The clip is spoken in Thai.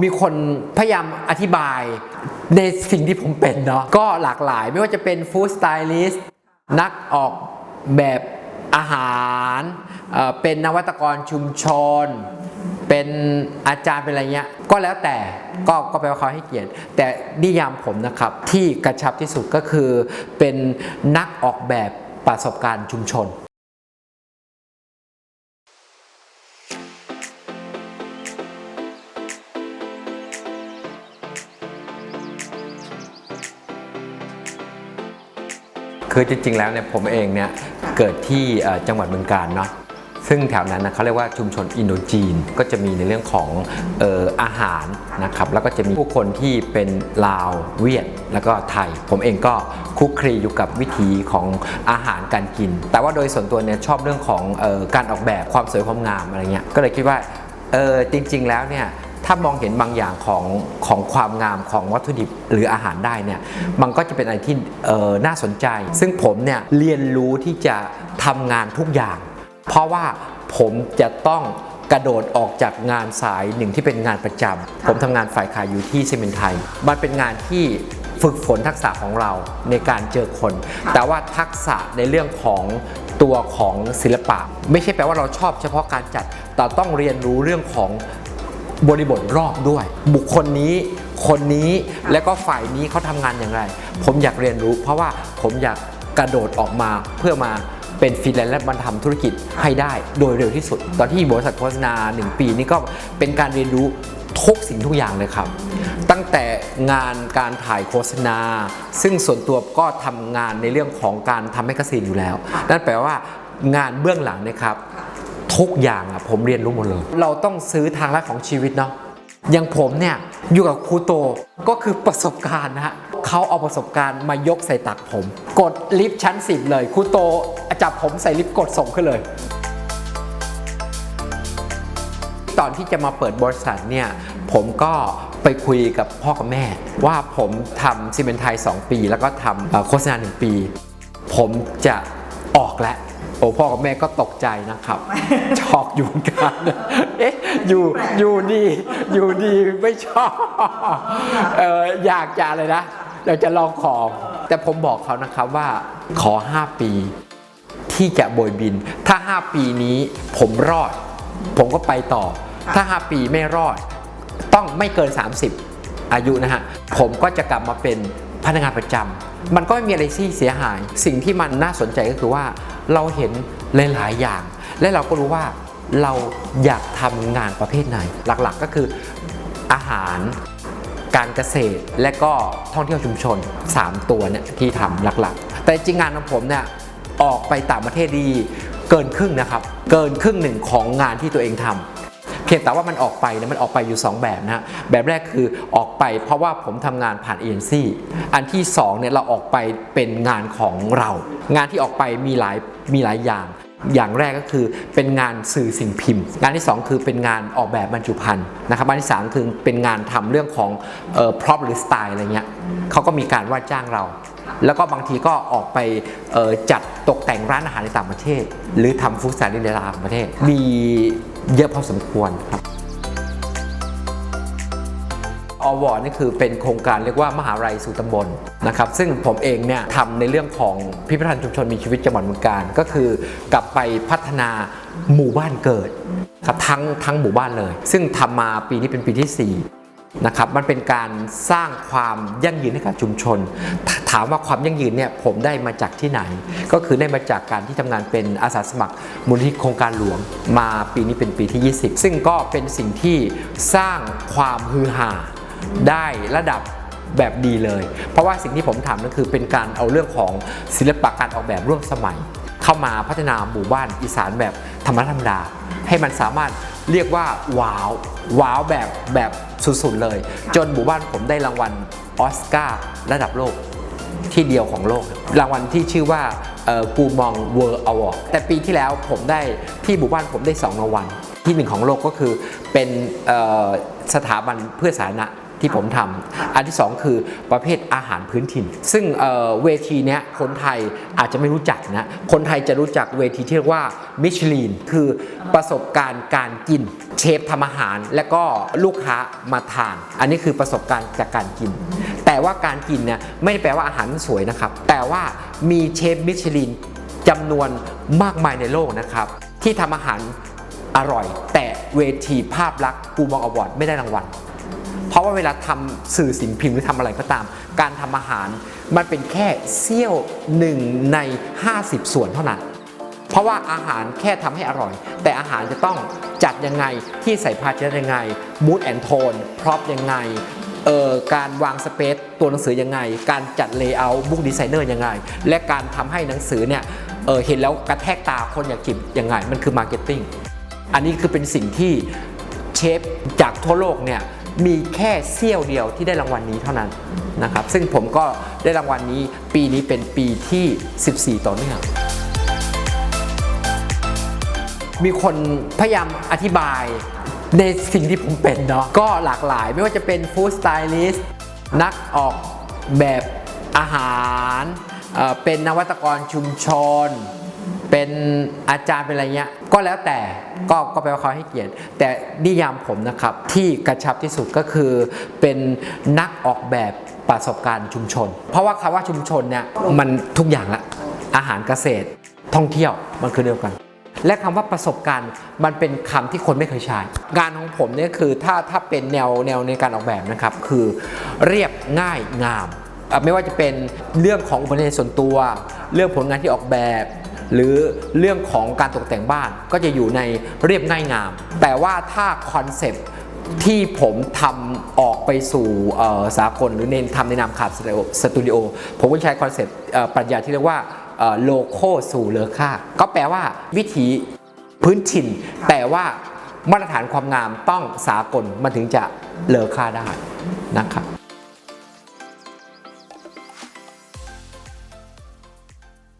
มีคนพยายามอธิบายในสิ่งที่ผมเป็นเนาะก็หลากหลายไม่ว่าจะเป็นฟู้ดสไตลิสต์นักออกแบบอาหารเเป็นนวัตกรชุมชน เป็นอาจารย์เป็นอะไรเงี้ยก็แล้วแต่ก็ก็แปลว่าเขาให้เกียรติ แต่นิยามผมนะครับที่กระชับที่สุดก็คือเป็นนักออกแบบประสบการณ์ชุมชน คือจริงๆแล้วเนี่ยผมเองเนี่ยเกิดที่เอ่อจังหวัดเมืองการเนาะซึ่งแถวนั้นนะเขาเรียกว่าชุมชนอินโดจีนก็จะมีในเรื่องของเอ่ออาหารนะครับแล้วก็จะมีผู้คนที่เป็นลาวเวียดแล้วก็ไทย ผมเองก็คลุกคลีอยู่กับวิถีของอาหารการกิน แต่ว่าโดยส่วนตัวเนี่ยชอบเรื่องของเออการออกแบบความสวยความงามอะไรเงี้ยก็เลยคิดว่าเออจริง ๆ แล้วเนี่ย ถ้ามองเห็นบางอย่างของของความงามของวัตถุดิบหรืออาหารได้เนี่ยมันก็จะเป็นอะไรที่เอ่อน่าสนใจ ซึ่งผมเนี่ยเรียนรู้ที่จะทำงานทุกอย่าง เพราะว่าผมจะต้องกระโดดออกจากงานสายหนึ่งที่เป็นงานประจำผมทำงานฝ่ายขายอยู่ที่ซีเมนต์ไทย มันเป็นงานที่ฝึกฝนทักษะของเราในการเจอคน แต่ว่าทักษะในเรื่องของตัวของศิลปะ ไม่ใช่แปลว่าเราชอบเฉพาะการจัด แต่ต้องเรียนรู้เรื่องของ บริบทรอบด้วย บุคคลนี้คนนี้แล้วก็ฝ่ายนี้เขาทำงานอย่างไร ผมอยากเรียนรู้ เพราะว่าผมอยากกระโดดออกมาเพื่อมาเป็นฟรีแลนซ์และมาทำธุรกิจให้ได้โดยเร็วที่สุด ตอนที่บริษัทโฆษณา 1 ปีนี่ก็เป็นการเรียนรู้ทุกสิ่งทุกอย่างเลยครับ ตั้งแต่งานการถ่ายโฆษณา ซึ่งส่วนตัวก็ทำงานในเรื่องของการทำแมกกาซีนอยู่แล้ว นั่นแปลว่างานเบื้องหลังนะครับ ทุกอย่างอะผมเรียนรู้หมดเลย เราต้องซื้อทางลัดของชีวิตเนาะอย่างผมเนี่ยอยู่กับครูโตก็คือประสบการณ์นะฮะเขาเอาประสบการณ์มายกใส่ตักผม กดลิฟต์ชั้นสิบเลยครูโตจับผมใส่ลิฟต์กดส่งขึ้นเลย ตอนที่จะมาเปิดบริษัทเนี่ยผมก็ไปคุยกับพ่อกับแม่ ว่าผมทำซีเมนต์ไทย 2 ปี แล้วก็ทำโฆษณา 1 ปี ผมจะออกแล้ว อ้พ่อกับแม่ก็ตกใจนะครับช็อกอยู่เหมือนกันเอ๊ะอยู่อยู่ดีอยู่ดีไม่ชอบเอออยากจะเลยนะอยากจะลองของ แต่ผมบอกเขานะครับว่าขอ 5 ปี ที่จะโบยบิน ถ้า 5 ปีนี้ผมรอด ผมก็ไปต่อ ถ้า 5 ปีไม่รอด ต้องไม่เกิน 30 อายุนะฮะ ผมก็จะกลับมาเป็นพนักงานประจำ มันก็ไม่มีอะไรที่เสียหาย สิ่งที่มันน่าสนใจก็คือว่าเราเห็นหลายๆอย่าง และเราก็รู้ว่าเราอยากทำงานประเภทไหน หลักๆก็คืออาหารการเกษตรและก็ท่องเที่ยวชุมชน 3 ตัวเนี่ยที่ทำหลักๆ แต่จริงงานของผมเนี่ยออกไปต่างประเทศดี เกินครึ่งนะครับ เกินครึ่งหนึ่งของงานที่ตัวเองทำ เพียงแต่ว่ามันออกไปเนี่ยมันออกไปอยู่ 2 แบบนะแบบแรกคือออกไปเพราะว่าผมทำงานผ่านเอ็นซี่อันที่2เนี่ยเราออกไปเป็นงานของเรา งานที่ออกไปมีหลายมีหลายอย่างอย่างแรกก็คือเป็นงานสื่อสิ่งพิมพ์ งานที่ 2 คือเป็นงานออกแบบบรรจุภัณฑ์นะครับงานที่ 3 คือเป็นงานทำเรื่องของเอ่อพร็อพหรือสไตล์อะไรเงี้ยเขาก็มีการว่าจ้างเรา แล้วก็บางทีก็ออกไปจัดตกแต่งร้านอาหารในต่างประเทศ หรือทำฟู้ดสไตล์ในต่างประเทศ มีเยอะพอสมควรครับอวอนี่คือเป็นโครงการเรียกว่ามหาลัยสู่ตำบลนะครับ ซึ่งผมเองเนี่ยทำในเรื่องของพิพิธภัณฑ์ชุมชนมีชีวิตจังหวัดเมืองการก็คือกลับไปพัฒนาหมู่บ้านเกิดครับทั้งทั้งหมู่บ้านเลย ซึ่งทำมาปีนี้เป็นปีที่ 4 นะครับมันเป็นการสร้างความยั่งยืนให้กับชุมชน ถามว่าความยั่งยืนเนี่ยผมได้มาจากที่ไหน ก็คือได้มาจากการที่ทำงานเป็นอาสาสมัครมูลนิธิโครงการหลวง มาปีนี้เป็นปีที่ 20 ซึ่งก็เป็นสิ่งที่สร้างความฮือฮาได้ระดับแบบดีเลย เพราะว่าสิ่งที่ผมทำนั่นคือเป็นการเอาเรื่องของศิลปะการออกแบบร่วมสมัย เข้ามาพัฒนาหมู่บ้านอีสานแบบธรรมธรรมดา ให้มันสามารถเรียกว่าว้าวว้าวแบบแบบสุดๆเลย จนหมู่บ้านผมได้รางวัลออสการ์ระดับโลกที่เดียวของโลก รางวัลที่ชื่อว่ากูมองเวิร์อวอร์แต่ปีที่แล้วผมได้ที่หมู่บ้านผมได้2รางวัลที่หนึ่งของโลกก็คือเป็นสถาบันเพื่อสาธารณะ ที่ผมทำอันที่สองคือประเภทอาหารพื้นถิ่น ซึ่งเเวทีเนี้ยคนไทยอาจจะไม่รู้จักนะ คนไทยจะรู้จักเวทีที่เรียกว่ามิชลินคือประสบการณ์การกิน เชฟทำอาหารและก็ลูกค้ามาทาน อันนี้คือประสบการณ์จากการกิน แต่ว่าการกินเนี่ยไม่ได้แปลว่าอาหารสวยนะครับ แต่ว่ามีเชฟมิชลินจำนวนมากมายในโลกนะครับ ที่ทำอาหารอร่อย แต่เวทีภาพลักษณ์กูมองอวอร์ดไม่ได้รางวัล เพราะว่าเวลาทำสื่อสิ่งพิมพ์หรือทำอะไรก็ตาม การทำอาหาร มันเป็นแค่เสี้ยวหนึ่งใน 50 ส่วนเท่านั้น เพราะว่าอาหารแค่ทำให้อร่อย แต่อาหารจะต้องจัดยังไงที่ใส่ภาชนะยังไงมูดแอนโทนพร็อพยังไงเอ่อการวางสเปซตัวหนังสือยังไง การจัดเลเยอร์บุ๊กดีไซเนอร์ยังไง และการทำให้หนังสือเนี่ยเออเห็นแล้วกระแทกตาคนอยากจิบยังไง มันคือมาร์เก็ตติ้งอันนี้คือเป็นสิ่งที่เชฟจากทั่วโลกเนี่ย มีแค่เสี้ยวเดียวที่ได้รางวัลนี้เท่านั้นนะครับซึ่งผมก็ได้รางวัลนี้ปีนี้เป็นปีที่ 14 ต่อเนื่องมีคนพยายามอธิบายในสิ่งที่ผมเป็นเนาะก็หลากหลายไม่ว่าจะเป็นฟู้ดสไตลิสต์นักออกแบบอาหารเอ่อเป็นนวัตกรชุมชน เป็นอาจารย์เป็นอะไรเงี้ยก็แล้วแต่ก็ก็แปลว่าเขาให้เกียรติ แต่นิยามผมนะครับที่กระชับที่สุดก็คือเป็นนักออกแบบประสบการณ์ชุมชน เพราะว่าคำว่าชุมชนเนี่ยมันทุกอย่างละอาหารเกษตรท่องเที่ยวมันคือเดียวกัน และคำว่าประสบการณ์มันเป็นคำที่คนไม่เคยใช้ งานของผมเนี่ยคือถ้าถ้าเป็นแนวแนวในการออกแบบนะครับคือเรียบง่ายงาม ไม่ว่าจะเป็นเรื่องของอุปนิสัยส่วนตัว เรื่องผลงานที่ออกแบบ หรือเรื่องของการตกแต่งบ้านก็จะอยู่ในเรียบง่ายงาม แต่ว่าถ้าคอนเซปต์ที่ผมทำออกไปสู่สากลหรือเน้นทำในนามขาดสตูดิโอ ผมก็ใช้คอนเซปต์ปรัชญาที่เรียกว่าโลโก้สู่เลอค่า ก็แปลว่าวิถีพื้นถิ่น แต่ว่ามาตรฐานความงามต้องสากลมันถึงจะเลอค่าได้นะครับ